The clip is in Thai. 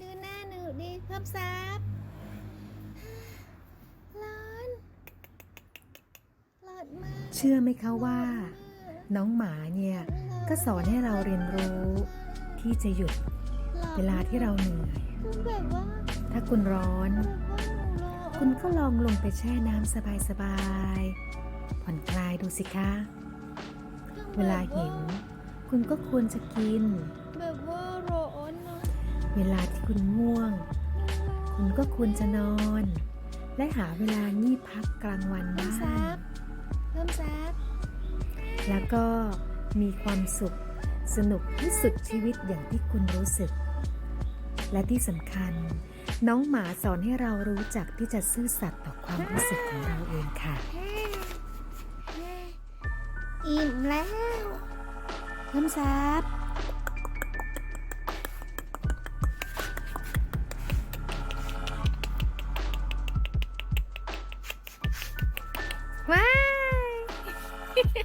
ดูหน้าหนูดิเพิ่มซับร้อนร้อนมากเชื่อไหมคะว่า น้องหมาเนี่ยก็สอนให้เราเรียนรู้ ที่จะหยุดเวลาที่เราเหนื่อยคือแบบว่าถ้าคุณร้อนแบบว่าหนูร้อน คุณก็ลองลงไปแช่น้ำสบายๆ ผ่อนคลายดูสิคะ เวลาหิว คุณก็ควรจะกินแบบว่าร้อนเนาะ เวลาที่คุณง่วง คุณก็ควรจะนอน และหาเวลางีบพักกลางวันเพิ่มบ้าซังบเพิ่มซับแล้วก็มีความสุขสนุกที่สุดชีวิตอย่างที่คุณรู้สึก และที่สำคัญ น้องหมาสอนให้เรารู้จักที่จะซื่อสัตย์ต่อความรู้สึกของเราเองค่ะ อิ่มแล้วเพิ่มซับ ว้าย